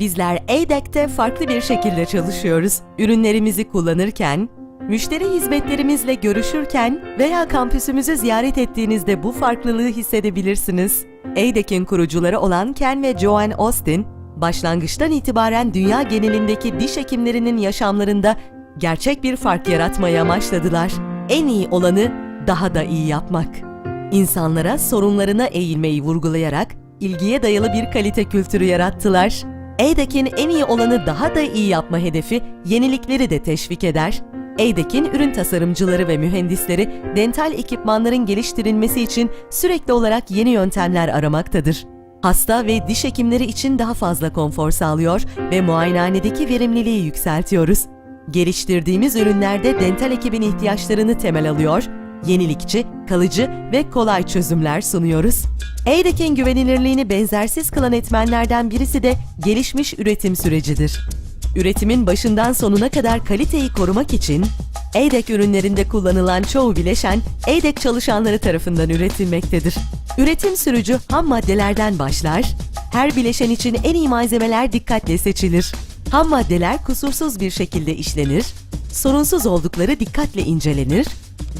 Bizler EYDEK'te farklı bir şekilde çalışıyoruz. Ürünlerimizi kullanırken, müşteri hizmetlerimizle görüşürken veya kampüsümüzü ziyaret ettiğinizde bu farklılığı hissedebilirsiniz. EYDEK'in kurucuları olan Ken ve Joanne Austin, başlangıçtan itibaren dünya genelindeki diş hekimlerinin yaşamlarında gerçek bir fark yaratmayı amaçladılar. En iyi olanı daha da iyi yapmak. İnsanlara sorunlarına eğilmeyi vurgulayarak ilgiye dayalı bir kalite kültürü yarattılar. EYDEK'in en iyi olanı daha da iyi yapma hedefi yenilikleri de teşvik eder. EYDEK'in ürün tasarımcıları ve mühendisleri dental ekipmanların geliştirilmesi için sürekli olarak yeni yöntemler aramaktadır. Hasta ve diş hekimleri için daha fazla konfor sağlıyor ve muayenehanedeki verimliliği yükseltiyoruz. Geliştirdiğimiz ürünlerde dental ekibin ihtiyaçlarını temel alıyor, yenilikçi, kalıcı ve kolay çözümler sunuyoruz. EYDEK'in güvenilirliğini benzersiz kılan etmenlerden birisi de gelişmiş üretim sürecidir. Üretimin başından sonuna kadar kaliteyi korumak için EYDEK ürünlerinde kullanılan çoğu bileşen EYDEK çalışanları tarafından üretilmektedir. Üretim sürücü ham maddelerden başlar, her bileşen için en iyi malzemeler dikkatle seçilir. Ham maddeler kusursuz bir şekilde işlenir, sorunsuz oldukları dikkatle incelenir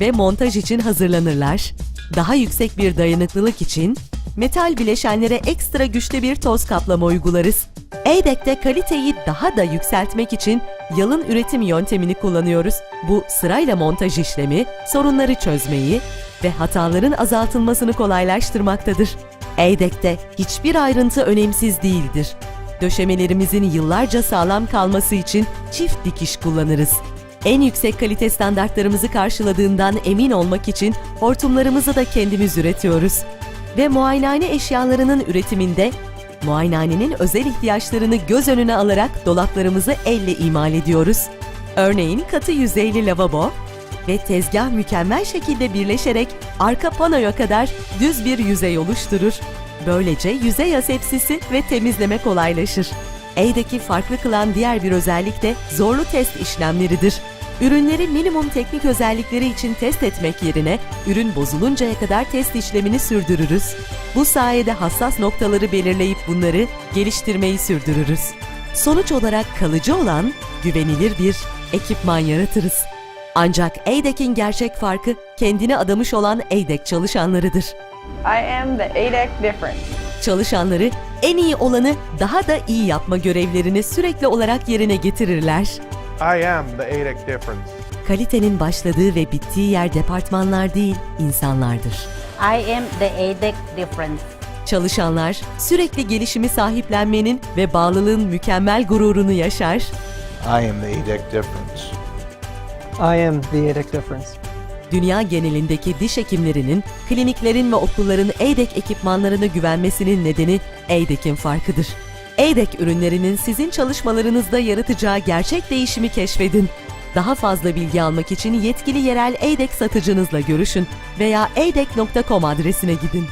ve montaj için hazırlanırlar. Daha yüksek bir dayanıklılık için metal bileşenlere ekstra güçlü bir toz kaplama uygularız. EYDEK'te kaliteyi daha da yükseltmek için yalın üretim yöntemini kullanıyoruz. Bu sırayla montaj işlemi, sorunları çözmeyi ve hataların azaltılmasını kolaylaştırmaktadır. EYDEK'te hiçbir ayrıntı önemsiz değildir. Döşemelerimizin yıllarca sağlam kalması için çift dikiş kullanırız. En yüksek kalite standartlarımızı karşıladığından emin olmak için hortumlarımızı da kendimiz üretiyoruz. Ve muayenehane eşyalarının üretiminde muayenehanenin özel ihtiyaçlarını göz önüne alarak dolaplarımızı elle imal ediyoruz. Örneğin katı yüzeyli lavabo ve tezgah mükemmel şekilde birleşerek arka panoya kadar düz bir yüzey oluşturur. Böylece yüzey asepsisi ve temizleme kolaylaşır. Eydeki farklı kılan diğer bir özellik de zorlu test işlemleridir. Ürünleri minimum teknik özellikleri için test etmek yerine ürün bozuluncaya kadar test işlemini sürdürürüz. Bu sayede hassas noktaları belirleyip bunları geliştirmeyi sürdürürüz. Sonuç olarak kalıcı olan güvenilir bir ekipman yaratırız. Ancak EYDEK'in gerçek farkı kendine adamış olan EYDEK çalışanlarıdır. I am the ADEC difference. Çalışanları en iyi olanı daha da iyi yapma görevlerini sürekli olarak yerine getirirler. I am the ADEC difference. Kalitenin başladığı ve bittiği yer departmanlar değil, insanlardır. I am the ADEC difference. Çalışanlar sürekli gelişimi sahiplenmenin ve bağlılığın mükemmel gururunu yaşar. I am the ADEC difference. I am the ADEC difference. Dünya genelindeki diş hekimlerinin, kliniklerin ve okulların EYDEK ekipmanlarına güvenmesinin nedeni EYDEK'in farkıdır. EYDEK ürünlerinin sizin çalışmalarınızda yaratacağı gerçek değişimi keşfedin. Daha fazla bilgi almak için yetkili yerel EYDEK satıcınızla görüşün veya eydek.com adresine gidin.